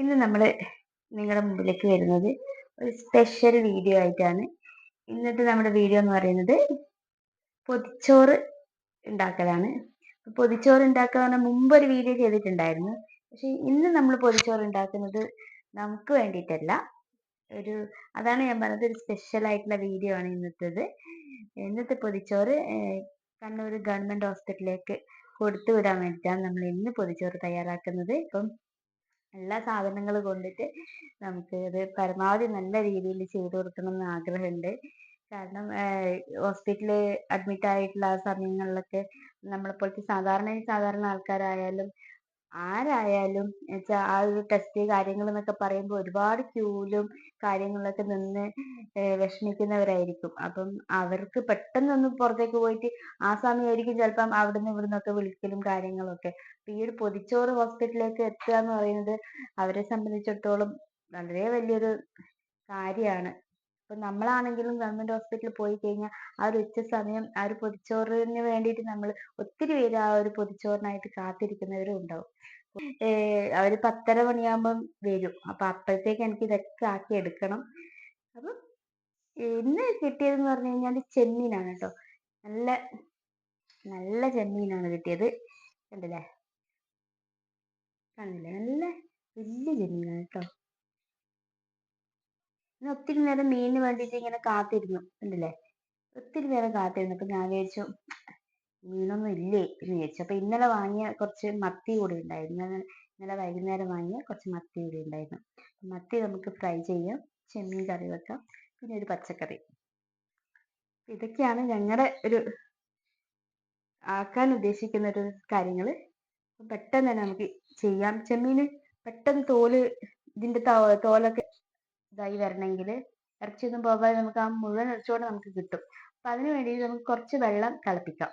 ഇന്ന് നമ്മൾ നിങ്ങളുടെ മുമ്പിലേക്ക് വരുന്നത് ഒരു സ്പെഷ്യൽ വീഡിയോ ആയിട്ടാണ്. ഇന്നത്തെ നമ്മുടെ വീഡിയോ എന്ന് പറയുന്നത് പൊതിച്ചോറ് ഉണ്ടാക്കലാണ്. പൊതിച്ചോറ് ഉണ്ടാക്കാൻ മുമ്പ് ഒരു വീഡിയോ ചെയ്തിട്ടുണ്ടായിരുന്നു. പക്ഷെ ഇന്ന് നമ്മൾ പൊതിച്ചോറ് ഉണ്ടാക്കുന്നത് നമുക്ക് വേണ്ടിയിട്ടല്ല. ഒരു അതാണ് ഞാൻ പറഞ്ഞത് ഒരു സ്പെഷ്യൽ ആയിട്ടുള്ള വീഡിയോ ആണ് ഇന്നത്തേത്. ഇന്നത്തെ പൊതിച്ചോറ് കണ്ണൂർ ഗവൺമെന്റ് ഹോസ്പിറ്റലിലേക്ക് കൊടുത്തു വിടാൻ വേണ്ടിയിട്ടാണ് നമ്മൾ ഇന്ന് പൊതിച്ചോറ് തയ്യാറാക്കുന്നത്. ഇപ്പം എല്ലാ സാധനങ്ങളും കൊണ്ടിട്ട് നമുക്ക് അത് പരമാവധി നല്ല രീതിയിൽ ചെയ്തു കൊടുക്കണം എന്ന് ആഗ്രഹമുണ്ട്. കാരണം ഹോസ്പിറ്റലിൽ അഡ്മിറ്റ് ആയിട്ടുള്ള ആ സമയങ്ങളിലൊക്കെ നമ്മളെപ്പോലത്തെ സാധാരണ സാധാരണ ആൾക്കാരായാലും ആരായാലും വെച്ചാൽ ആ ഒരു ടെസ്റ്റ് കാര്യങ്ങൾ എന്നൊക്കെ പറയുമ്പോൾ ഒരുപാട് ക്യൂലും കാര്യങ്ങളിലൊക്കെ നിന്ന് വിഷമിക്കുന്നവരായിരിക്കും. അപ്പം അവർക്ക് പെട്ടെന്നൊന്നും പുറത്തേക്ക് പോയിട്ട് ആ സമയമായിരിക്കും ചിലപ്പം അവിടുന്ന് ഇവിടുന്നൊക്കെ വിളിക്കലും കാര്യങ്ങളൊക്കെ. ഈ ഒരു പൊതിച്ചോറ് ഹോസ്പിറ്റലിലേക്ക് എത്തുക എന്ന് പറയുന്നത് അവരെ സംബന്ധിച്ചിടത്തോളം വളരെ വലിയൊരു കാര്യമാണ്. ഇപ്പൊ നമ്മളാണെങ്കിലും ഗവൺമെന്റ് ഹോസ്പിറ്റലിൽ പോയി കഴിഞ്ഞാൽ ആ ഒരു ഉച്ച സമയം ആ ഒരു പൊതിച്ചോറിന് വേണ്ടിയിട്ട് നമ്മൾ ഒത്തിരി പേര് ആ ഒരു പൊതിച്ചോറിനായിട്ട് കാത്തിരിക്കുന്നവരും ഉണ്ടാവും. അവർ പത്തര മണിയാകുമ്പം വരും. അപ്പൊ അപ്പോഴത്തേക്ക് എനിക്ക് ഇതൊക്കെ ആക്കി എടുക്കണം. അപ്പൊ ഇന്ന് കിട്ടിയതെന്ന് പറഞ്ഞു കഴിഞ്ഞാൽ ചെമ്മീനാണ് കേട്ടോ. നല്ല നല്ല ചെമ്മീനാണ് കിട്ടിയത്. കണ്ടില്ലേ? കണ്ടില്ലേ? നല്ല വലിയ ചെമ്മീനാണ് കേട്ടോ. ഞാൻ ഒത്തിരി നേരം മീനിന് വേണ്ടിയിട്ട് ഇങ്ങനെ കാത്തിരുന്നു. കണ്ടില്ലേ? ഒത്തിരി നേരം കാത്തിരുന്നു. അപ്പൊ ഞാൻ വിചാരിച്ചു മീനൊന്നും ഇല്ലേ? എന്ന് വിചാരിച്ചു അപ്പൊ ഇന്നലെ വാങ്ങിയ കുറച്ച് മത്തി കൂടി ഉണ്ടായിരുന്നു. ഇന്നലെ വൈകുന്നേരം വാങ്ങിയ കുറച്ച് മത്തി കൂടി ഉണ്ടായിരുന്നു. മത്തി നമുക്ക് ഫ്രൈ ചെയ്യാം. ചെമ്മീൻ കറി വെക്കാം. പിന്നെ ഒരു പച്ചക്കറി. ഇതൊക്കെയാണ് ഞങ്ങളുടെ ഒരു ആക്കാൻ ഉദ്ദേശിക്കുന്ന ഒരു കാര്യങ്ങൾ പെട്ടെന്ന് തന്നെ നമുക്ക് ചെയ്യാം. ചെമ്മീൻ പെട്ടെന്ന് തോൽ ഇതിന്റെ തോലൊക്കെ ഇതായി വരണമെങ്കിൽ ഇറച്ചിയൊന്നും പോകാതെ നമുക്ക് ആ മുഴുവൻ ഇറച്ചിയോടെ നമുക്ക് കിട്ടും. അപ്പൊ അതിനു വേണ്ടി നമുക്ക് കുറച്ച് വെള്ളം തിളപ്പിക്കാം.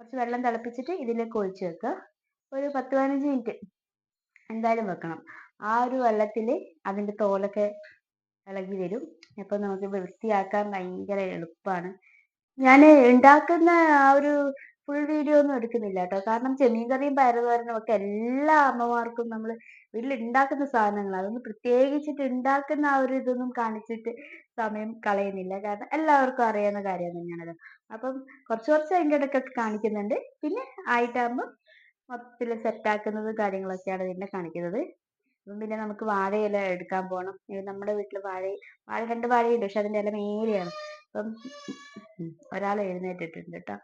കുറച്ച് വെള്ളം തിളപ്പിച്ചിട്ട് ഇതിലേക്ക് ഒഴിച്ചു വെക്കുക. ഒരു പത്ത് പതിനഞ്ച് മിനിറ്റ് എന്തായാലും വെക്കണം. ആ ഒരു വെള്ളത്തിൽ അതിന്റെ തോലൊക്കെ ഇളകി വരും. അപ്പോൾ നമുക്ക് വൃത്തിയാക്കാൻ ഭയങ്കര എളുപ്പമാണ്. ഞാൻ ഉണ്ടാക്കുന്ന ആ ഒരു ഫുൾ വീഡിയോ ഒന്നും എടുക്കുന്നില്ല കേട്ടോ. കാരണം ചെമ്മീൻ കറിയും പയറുതോരനും ഒക്കെ എല്ലാ അമ്മമാർക്കും നമ്മൾ വീട്ടിൽ ഉണ്ടാക്കുന്ന സാധനങ്ങൾ. അതൊന്നും പ്രത്യേകിച്ചിട്ട് ഉണ്ടാക്കുന്ന ആ ഒരു ഇതൊന്നും കാണിച്ചിട്ട് സമയം കളയുന്നില്ല. കാരണം എല്ലാവർക്കും അറിയാവുന്ന കാര്യം തന്നെയാണല്ലോ അപ്പം കുറച്ച് കുറച്ച് അതിന്റെ ഇടയ്ക്കൊക്കെ കാണിക്കുന്നുണ്ട്. പിന്നെ ആയിട്ടാകുമ്പോൾ മൊത്തത്തിൽ സെറ്റാക്കുന്നതും കാര്യങ്ങളൊക്കെയാണ് ഇതിന്റെ കാണിക്കുന്നത്. അപ്പം പിന്നെ നമുക്ക് വാഴയില എടുക്കാൻ പോകണം നമ്മുടെ വീട്ടിൽ വാഴ വാഴ രണ്ട് വാഴയുണ്ട്. പക്ഷെ അതിന്റെ ഇല മേലെയാണ്. അപ്പം ഒരാൾ എഴുന്നേറ്റിട്ടുണ്ട് കേട്ടോ.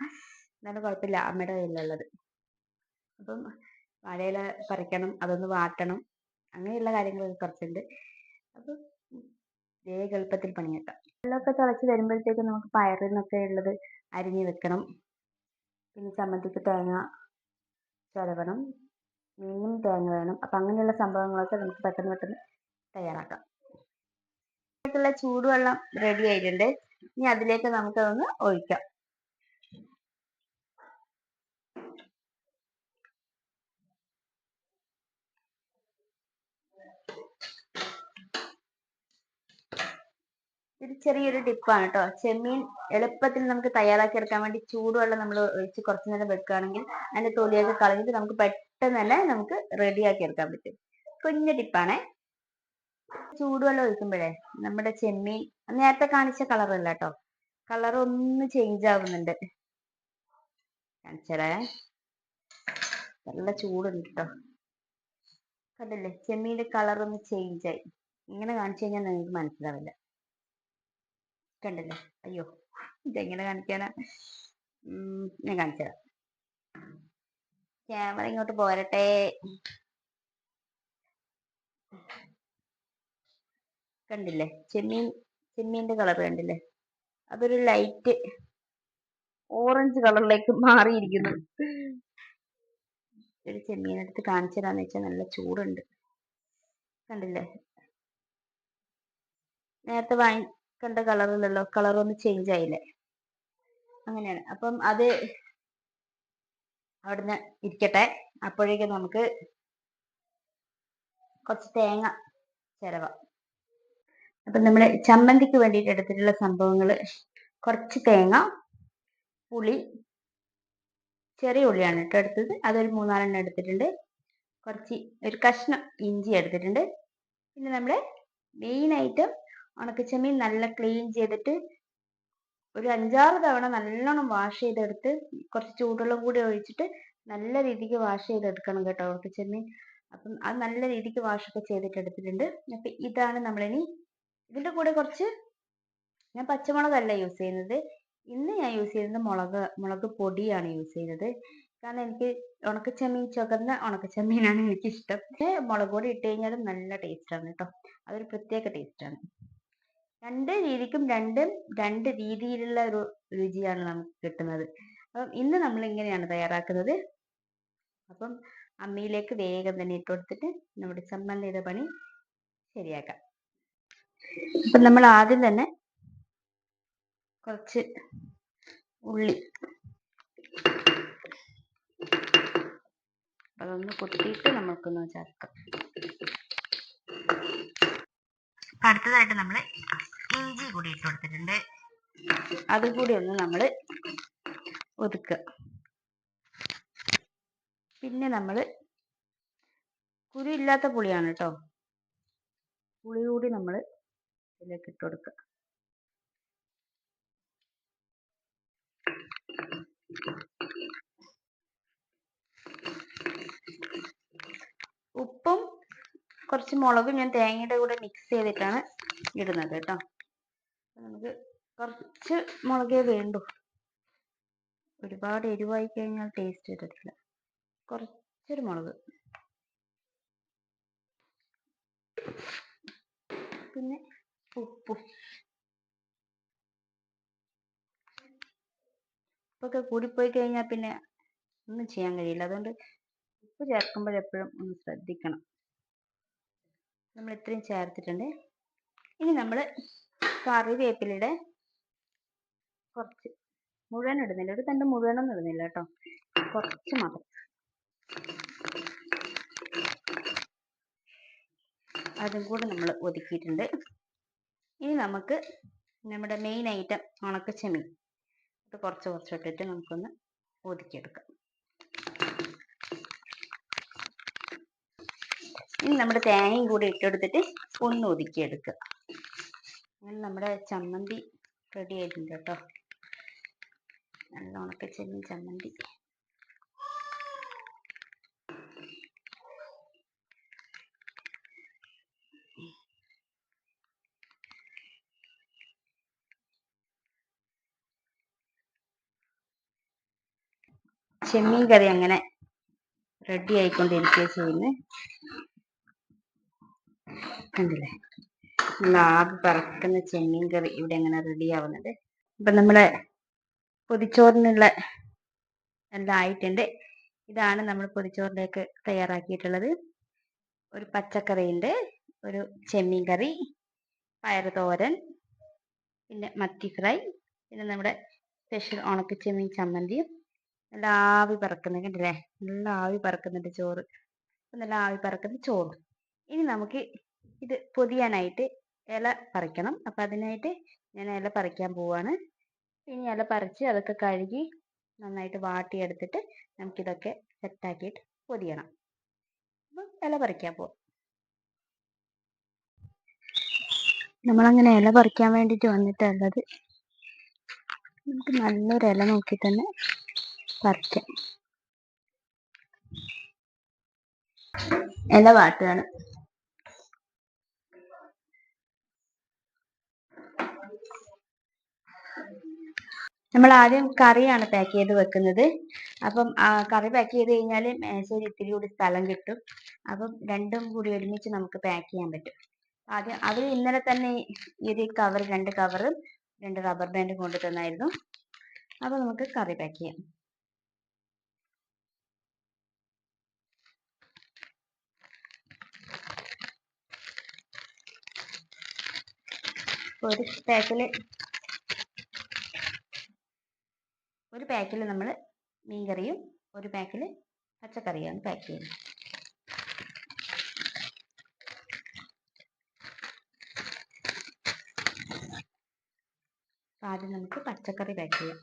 എന്നാലും കുഴപ്പമില്ല. അമ്മയുടെ കയ്യിലുള്ളത്. അപ്പം വാഴയില പറിക്കണം. അതൊന്ന് വാട്ടണം. അങ്ങനെയുള്ള കാര്യങ്ങളൊക്കെ കുറച്ചുണ്ട്. അപ്പം വേഗ എളുപ്പത്തിൽ പണിയെടുക്കാം വെള്ളമൊക്കെ തിളച്ച് വരുമ്പോഴത്തേക്കും നമുക്ക് പയറിൽ നിന്നൊക്കെ ഉള്ളത് അരിഞ്ഞ് വെക്കണം. പിന്നെ ചമ്മന്തിക്ക് തേങ്ങ ചിരവണം. മീനും തേങ്ങ വേണം. അപ്പം അങ്ങനെയുള്ള സംഭവങ്ങളൊക്കെ നമുക്ക് പെട്ടെന്ന് പെട്ടെന്ന് തയ്യാറാക്കാം. ചൂടുവെള്ളം റെഡി ആയിട്ടുണ്ട്. ഇനി അതിലേക്ക് നമുക്കതൊന്ന് ഒഴിക്കാം. ഇത് ചെറിയൊരു ടിപ്പാണ് കേട്ടോ ചെമ്മീൻ എളുപ്പത്തിൽ നമുക്ക് തയ്യാറാക്കി എടുക്കാൻ വേണ്ടി ചൂടുവെള്ളം നമ്മൾ ഒഴിച്ച് കുറച്ച് നേരം വെക്കുകയാണെങ്കിൽ അതിന്റെ തൊലിയൊക്കെ കളഞ്ഞിട്ട് നമുക്ക് പെട്ടെന്ന് തന്നെ നമുക്ക് റെഡിയാക്കി എടുക്കാൻ പറ്റും. കുഞ്ഞു ടിപ്പാണേ. ചൂടുവെള്ളം ഒഴിക്കുമ്പോഴേ നമ്മുടെ ചെമ്മീൻ നേരത്തെ കാണിച്ച കളറല്ല കേട്ടോ കളർ ഒന്ന് ചേഞ്ച് ആവുന്നുണ്ട്. കാണിച്ചേ നല്ല ചൂടുണ്ട് കേട്ടോ കണ്ടില്ലേ? ചെമ്മീന്റെ കളർ ഒന്ന് ചേഞ്ച് ആയി. ഇങ്ങനെ കാണിച്ചു കഴിഞ്ഞാൽ നിങ്ങൾക്ക് മനസ്സിലാവില്ല. കണ്ടില്ലേ? അയ്യോ ഇതെങ്ങനെ കാണിക്കാനാ? ഞാൻ കാണിച്ചുതരാം ക്യാമറ ഇങ്ങോട്ട് പോരട്ടെ. കണ്ടില്ലേ? ചെമ്മീൻ ചെമ്മീന്റെ കളർ കണ്ടില്ലേ? അതൊരു ലൈറ്റ് ഓറഞ്ച് കളറിലേക്ക് മാറിയിരിക്കുന്നു. ഒരു ചെമ്മീനെടുത്ത് കാണിച്ചു തരാന്ന് വെച്ചാൽ നല്ല ചൂടുണ്ട്. കണ്ടില്ലേ? നേരത്തെ വാങ്ങി കണ്ട കളറിലല്ലോ കളർ ഒന്ന് ചേഞ്ച് ആയില്ലേ? അങ്ങനെയാണ്. അപ്പം അത് അവിടുന്ന് ഇരിക്കട്ടെ. അപ്പോഴേക്കും നമുക്ക് കുറച്ച് തേങ്ങ ചിരവ. അപ്പം നമ്മൾ ചമ്മന്തിക്ക് വേണ്ടിയിട്ട് എടുത്തിട്ടുള്ള സംഭവങ്ങൾ കുറച്ച് തേങ്ങ പുളി ചെറിയ ഉള്ളിയാണ് കേട്ടോ എടുത്തത്. അതൊരു മൂന്നാലെണ്ണം എടുത്തിട്ടുണ്ട്. കുറച്ച് ഒരു കഷ്ണം ഇഞ്ചി എടുത്തിട്ടുണ്ട്. പിന്നെ നമ്മുടെ മെയിൻ ഐറ്റം ഉണക്കച്ചെമ്മീൻ നല്ല ക്ലീൻ ചെയ്തിട്ട് ഒരു അഞ്ചാറ് തവണ നല്ലോണം വാഷ് ചെയ്തെടുത്ത് കുറച്ച് ചൂടുവെള്ളം കൂടി ഒഴിച്ചിട്ട് നല്ല രീതിക്ക് വാഷ് ചെയ്തെടുക്കണം കേട്ടോ ഉണക്കച്ചെമ്മീൻ. അപ്പം അത് നല്ല രീതിക്ക് വാഷൊക്കെ ചെയ്തിട്ട് എടുത്തിട്ടുണ്ട്. അപ്പം ഇതാണ് നമ്മളിനി ഇതിന്റെ കൂടെ കുറച്ച് ഞാൻ പച്ചമുളകല്ല യൂസ് ചെയ്യുന്നത്. ഇന്ന് ഞാൻ യൂസ് ചെയ്യുന്നത് മുളക് മുളക് പൊടിയാണ് യൂസ് ചെയ്യുന്നത്. കാരണം എനിക്ക് ഉണക്കച്ചെമ്മീൻ ചുവന്ന ഉണക്കച്ചെമ്മീനാണ് എനിക്കിഷ്ടം. മുളക് പൊടി ഇട്ട് കഴിഞ്ഞാലും നല്ല ടേസ്റ്റാണ് കേട്ടോ. അതൊരു പ്രത്യേക ടേസ്റ്റാണ് രണ്ട് രീതിക്കും രണ്ടും രണ്ട് രീതിയിലുള്ള ഒരു രുചിയാണ് നമുക്ക് കിട്ടുന്നത്. അപ്പം ഇന്ന് നമ്മൾ ഇങ്ങനെയാണ് തയ്യാറാക്കുന്നത്. അപ്പം അമ്മിയിലേക്ക് വേഗം തന്നെ ഇട്ട് കൊടുത്തിട്ട് നമ്മുടെ ചമ്മന്തിയുടെ പണി ശരിയാക്കാം. അപ്പം നമ്മൾ ആദ്യം തന്നെ കുറച്ച് ഉള്ളി അതൊന്ന് കുത്തിയിട്ട് നമുക്കൊന്ന് ചേർക്കാം. അടുത്തതായിട്ട് നമ്മൾ ഇഞ്ചി കൂടി ഇട്ട് കൊടുത്തിട്ടുണ്ട്. അതും കൂടി ഒന്ന് നമ്മൾ ഒതുക്കുക. പിന്നെ നമ്മൾ കുരു ഇല്ലാത്ത പുളിയാണ് കേട്ടോ പുളി കൂടി നമ്മൾ ഇതിലേക്ക് ഇട്ട് കൊടുക്കുക. ഉപ്പും കുറച്ച് മുളകും ഞാൻ തേങ്ങയുടെ കൂടെ മിക്സ് ചെയ്തിട്ടാണ് ഇടുന്നത് കേട്ടോ നമുക്ക് കുറച്ച് മുളകേ വേണ്ടു. ഒരുപാട് എരിവായി കഴിഞ്ഞാൽ ടേസ്റ്റ് വരത്തില്ല കുറച്ചൊരു മുളക്. പിന്നെ ഉപ്പും. ഉപ്പൊക്കെ കൂടിപ്പോയി കഴിഞ്ഞാൽ പിന്നെ ഒന്നും ചെയ്യാൻ കഴിയില്ല. അതുകൊണ്ട് ഉപ്പ് ചേർക്കുമ്പോഴെപ്പോഴും ഒന്ന് ശ്രദ്ധിക്കണം. നമ്മൾ ഇത്രയും ചേർത്തിട്ടുണ്ട്. ഇനി നമ്മൾ കറിവേപ്പിലയുടെ കുറച്ച് മുഴുവൻ ഇടുന്നില്ല. ഒരു തണ്ട് മുഴുവനൊന്നും ഇടുന്നില്ല കേട്ടോ. കുറച്ച് മാത്രം. അതും കൂടെ നമ്മൾ ഒതുക്കിയിട്ടുണ്ട്. ഇനി നമുക്ക് നമ്മുടെ മെയിൻ ഐറ്റം ഉണക്ക ചെമ്മീൻ. ഇത് കുറച്ച് കുറച്ച് ഇട്ടിട്ട് നമുക്കൊന്ന് ഒതുക്കിയെടുക്കാം. ഇനി നമ്മുടെ തേങ്ങയും കൂടി ഇട്ടെടുത്തിട്ട് ഒന്ന് ഒതുക്കിയെടുക്കുക. അങ്ങനെ നമ്മുടെ ചമ്മന്തി റെഡി ആയിട്ടുണ്ട് കേട്ടോ. നല്ല ഉണക്കച്ചെമ്മീൻ ചമ്മന്തി. ചെമ്മീൻ കറി അങ്ങനെ റെഡി ആയിക്കൊണ്ടിരിക്കുക ചെയ്യുന്നത് കണ്ടില്ലേ? ആവി പറക്കുന്ന ചെമ്മീൻ കറി ഇവിടെ അങ്ങനെ റെഡി ആവുന്നുണ്ട്. ഇപ്പൊ നമ്മളെ പൊതിച്ചോറിനുള്ള എല്ലാം ആയിട്ടുണ്ട്. ഇതാണ് നമ്മൾ പൊതിച്ചോറിലേക്ക് തയ്യാറാക്കിയിട്ടുള്ളത്. ഒരു പച്ചക്കറി ഉണ്ട് ഒരു ചെമ്മീൻ കറി പയർ തോരൻ പിന്നെ മത്തി ഫ്രൈ പിന്നെ നമ്മുടെ സ്പെഷ്യൽ ഉണക്ക ചെമ്മീൻ ചമ്മന്തിയും നല്ല ആവി പറക്കുന്നത് കണ്ടില്ലേ? നല്ല ആവി പറക്കുന്നുണ്ട് ചോറ്. നല്ല ആവി പറക്കുന്ന ചോറ്. ഇനി നമുക്ക് ഇത് പൊതിയാനായിട്ട് ഇല പറിക്കണം. അപ്പം അതിനായിട്ട് ഞാൻ ഇല പറിക്കാൻ പോവാണ്. ഇനി ഇല പറിച്ച് അതൊക്കെ കഴുകി നന്നായിട്ട് വാട്ടിയെടുത്തിട്ട് നമുക്കിതൊക്കെ സെറ്റാക്കിയിട്ട് പൊതിയണം. അപ്പം ഇല പറിക്കാൻ പോവാം. നമ്മളങ്ങനെ ഇല പറിക്കാൻ വേണ്ടിയിട്ട് വന്നിട്ടുള്ളത് നമുക്ക് നല്ലൊരു ഇല നോക്കി തന്നെ പറിക്കാം. ഇല വാട്ടുകയാണ്. നമ്മൾ ആദ്യം കറിയാണ് പാക്ക് ചെയ്ത് വെക്കുന്നത്. അപ്പം കറി പാക്ക് ചെയ്ത് കഴിഞ്ഞാൽ മേശയിൽ ഇത്തിരി കൂടി സ്ഥലം കിട്ടും. അപ്പം രണ്ടും കൂടി ഒരുമിച്ച് നമുക്ക് പാക്ക് ചെയ്യാൻ പറ്റും. ആദ്യം അവർ ഇന്നലെ തന്നെ ഈ ഒരു കവർ രണ്ട് കവറും രണ്ട് റബ്ബർ ബാൻഡും കൊണ്ടു തന്നായിരുന്നു. അപ്പം നമുക്ക് കറി പാക്ക് ചെയ്യാം. ഒരു പാക്കിൽ ഒരു പാക്കിൽ നമ്മൾ മീൻകറിയും ഒരു പാക്കിൽ പച്ചക്കറിയാണ് പാക്ക് ചെയ്യുന്നത്. ആദ്യം നമുക്ക് പച്ചക്കറി പാക്ക് ചെയ്യാം.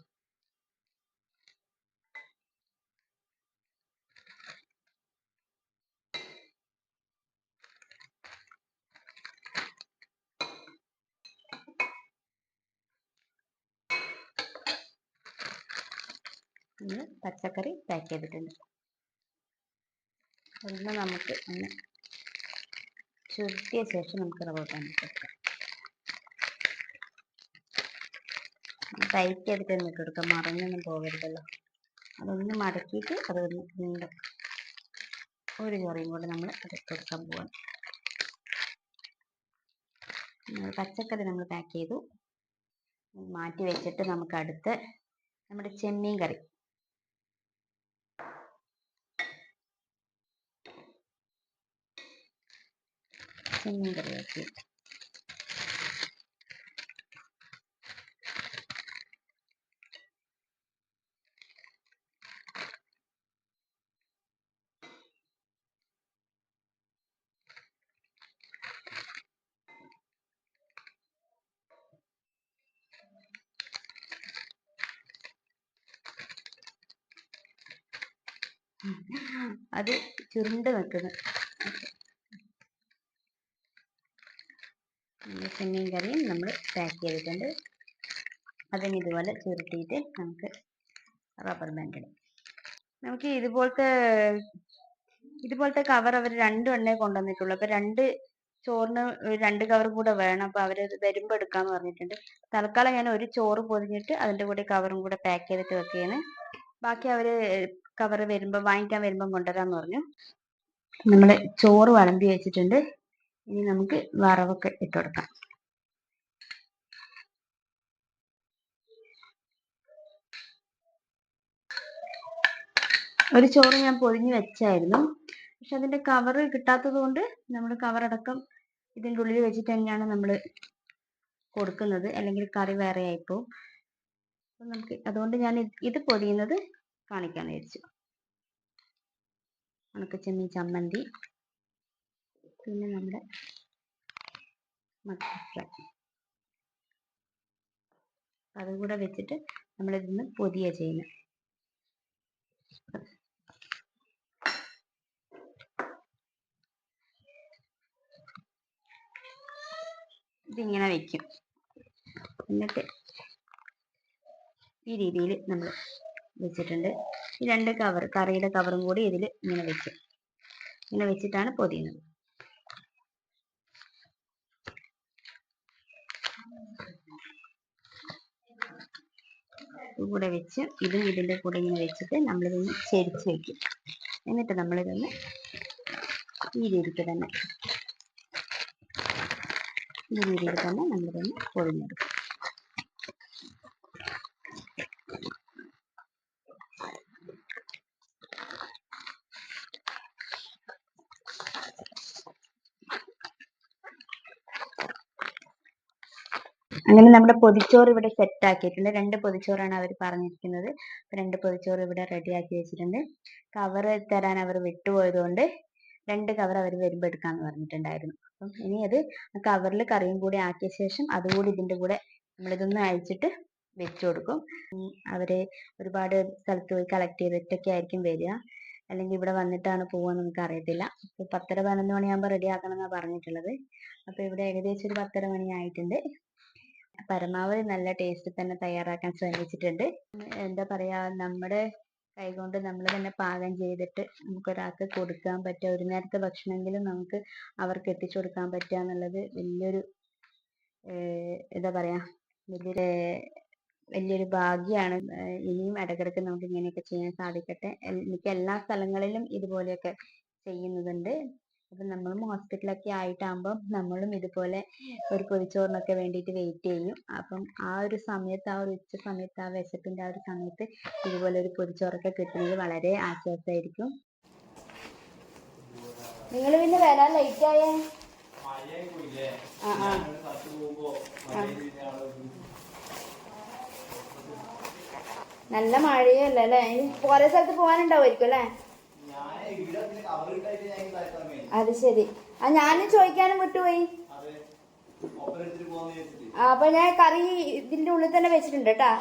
പച്ചക്കറി പാക്ക് ചെയ്തിട്ടുണ്ട്. ഒന്ന് നമുക്ക് ഒന്ന് ചുരുട്ടിയ ശേഷം നമുക്ക് റബ്ബർ ബാൻഡ് കൊടുക്കാം ടൈറ്റ് ചെയ്തിട്ട് എന്നിട്ട് കൊടുക്കാം മറിഞ്ഞൊന്നും പോകരുതല്ലോ. അതൊന്ന് മടക്കിയിട്ട് അതൊന്ന് വീണ്ടും ഒരു ചൊറിയും കൂടെ നമ്മൾ അത് കൊടുക്കാൻ പോവാണ്. പച്ചക്കറി നമ്മൾ പാക്ക് ചെയ്തു. മാറ്റി വെച്ചിട്ട് നമുക്ക് അടുത്ത് നമ്മുടെ ചെമ്മീൻ കറി. കറി വെച്ചു അത് ചുരുണ്ട് നിൽക്കുന്നു നമ്മുടെ ചെമ്മീൻ കറിയും നമ്മൾ പാക്ക് ചെയ്തിട്ടുണ്ട്. അതിന് ഇതുപോലെ ചുരുട്ടിയിട്ട് നമുക്ക് റബ്ബർ ബാൻഡ് നമുക്ക് ഇതുപോലത്തെ ഇതുപോലത്തെ കവർ അവർ രണ്ടു എണ്ണേ കൊണ്ടുവന്നിട്ടുള്ളൂ. അപ്പൊ രണ്ട് ചോറിന് രണ്ട് കവർ കൂടെ വേണം. അപ്പൊ അവർ വരുമ്പോ എടുക്കാന്ന് പറഞ്ഞിട്ടുണ്ട്. തൽക്കാലം ഞാൻ ഒരു ചോറ് പൊതിഞ്ഞിട്ട് അതിന്റെ കൂടെ കവറും കൂടെ പാക്ക് ചെയ്തിട്ട് വെക്കുകയാണ് ബാക്കി അവർ കവർ വരുമ്പോ വാങ്ങിക്കാൻ വരുമ്പം കൊണ്ടുവരാന്ന് പറഞ്ഞു. നമ്മൾ ചോറ് വിളമ്പി വെച്ചിട്ടുണ്ട്. ഇനി നമുക്ക് വറവൊക്കെ ഇട്ട് കൊടുക്കാം. ഒരു ചോറ് ഞാൻ പൊതിഞ്ഞ് വെച്ചായിരുന്നു. പക്ഷെ അതിന്റെ കവർ കിട്ടാത്തത് കൊണ്ട് നമ്മൾ കവർ അടക്കം ഇതിന്റെ ഉള്ളിൽ വെച്ചിട്ട് തന്നെയാണ് നമ്മൾ കൊടുക്കുന്നത്. അല്ലെങ്കിൽ കറി വേറെ ആയിപ്പോവും. അപ്പം നമുക്ക് അതുകൊണ്ട് ഞാൻ ഇത് പൊതിയുന്നത് കാണിക്കാൻ വിചാരിച്ചു. ഉണക്ക ചെമ്മീൻ ചമ്മന്തി. പിന്നെ നമ്മുടെ അതും കൂടെ വെച്ചിട്ട് നമ്മൾ ഇതിന്ന് പൊതിയ ചെയ്യുന്നത് ഇതിങ്ങനെ വെക്കും. എന്നിട്ട് ഈ രീതിയിൽ നമ്മൾ വെച്ചിട്ടുണ്ട്. ഈ രണ്ട് കവർ കറിയുടെ കവറും കൂടി ഇതിൽ ഇങ്ങനെ വെക്കും. ഇങ്ങനെ വെച്ചിട്ടാണ് പൊതിയുന്നത്. കൂടെ വെച്ച് ഇതും ഇതിന്റെ കൂടെ ഇങ്ങനെ വെച്ചിട്ട് നമ്മളിതൊന്ന് ചെരിച്ച് വെക്കും. എന്നിട്ട് നമ്മളിതൊന്ന് ഈ രീതിക്ക് തന്നെ ഈ രീതിയിൽ തന്നെ നമ്മളിതൊന്ന് പൊതിഞ്ഞെടുക്കും അങ്ങനെ നമ്മുടെ പൊതിച്ചോറ് ഇവിടെ സെറ്റ് ആക്കിയിട്ടുണ്ട്. രണ്ട് പൊതിച്ചോറാണ് അവർ പറഞ്ഞിരിക്കുന്നത്. രണ്ട് പൊതിച്ചോറ് ഇവിടെ റെഡി ആക്കി വെച്ചിട്ടുണ്ട്. കവർ തരാൻ അവർ വിട്ടുപോയത് കൊണ്ട് രണ്ട് കവർ അവർ വരുമ്പോൾ എടുക്കാന്ന് പറഞ്ഞിട്ടുണ്ടായിരുന്നു. അപ്പം ഇനി അത് കവറിൽ കറിയും കൂടി ആക്കിയ ശേഷം അതുകൂടി ഇതിന്റെ കൂടെ നമ്മളിതൊന്ന് അഴിച്ചിട്ട് വെച്ചു കൊടുക്കും. അവർ ഒരുപാട് സ്ഥലത്ത് പോയി കളക്ട് ചെയ്തിട്ടൊക്കെ ആയിരിക്കും വരിക. അല്ലെങ്കിൽ ഇവിടെ വന്നിട്ടാണ് പോവാന്ന് നമുക്ക് അറിയത്തില്ല. അപ്പൊ പത്തര പതിനൊന്ന് മണിയാകുമ്പോൾ റെഡി ആക്കണം പറഞ്ഞിട്ടുള്ളത്. അപ്പൊ ഇവിടെ ഏകദേശം ഒരു പത്തര മണി ആയിട്ടുണ്ട്. പരമാവധി നല്ല ടേസ്റ്റിൽ തന്നെ തയ്യാറാക്കാൻ ശ്രമിച്ചിട്ടുണ്ട്. എന്താ പറയാ നമ്മുടെ കൈകൊണ്ട് നമ്മൾ തന്നെ പാകം ചെയ്തിട്ട് നമുക്ക് ഒരാൾക്ക് കൊടുക്കാൻ പറ്റുക. ഒരു നേരത്തെ ഭക്ഷണമെങ്കിലും നമുക്ക് അവർക്ക് എത്തിച്ചു കൊടുക്കാൻ പറ്റുക എന്നുള്ളത് വലിയൊരു എന്താ പറയാ വലിയൊരു വലിയൊരു ഭാഗ്യമാണ് ഇനിയും ഇടക്കിടക്ക് നമുക്ക് ഇങ്ങനെയൊക്കെ ചെയ്യാൻ സാധിക്കട്ടെ. എനിക്ക് എല്ലാ സ്ഥലങ്ങളിലും ഇതുപോലെയൊക്കെ ചെയ്യുന്നതുണ്ട് അപ്പൊ നമ്മളും ഹോസ്പിറ്റലൊക്കെ ആയിട്ടാകുമ്പോൾ നമ്മളും ഇതുപോലെ ഒരു പൊതിച്ചോറിനൊക്കെ വേണ്ടിയിട്ട് വെയിറ്റ് ചെയ്യും. അപ്പം ആ ഒരു സമയത്ത് ആ ഒരു ഉച്ച സമയത്ത് ആ വിശപ്പിന്റെ ആ ഒരു സമയത്ത് ഇതുപോലെ ഒരു പൊതിച്ചോറൊക്കെ കിട്ടുന്നത് വളരെ ആശ്വാസമായിരിക്കും. നിങ്ങൾ പിന്നെ വരാൻ ലൈറ്റ് ആയേ? ആ ആ. നല്ല മഴയല്ലേ അല്ലേ? ഇനി കുറെ സ്ഥലത്ത് പോകാനുണ്ടാവുമായിരിക്കും അല്ലേ? അത് ശരി. ആ ഞാനും ചോദിക്കാനും വിട്ടുപോയി. അപ്പൊ ഞാൻ കറി ഇതിന്റെ ഉള്ളിൽ തന്നെ വെച്ചിട്ടുണ്ട് കേട്ടാ.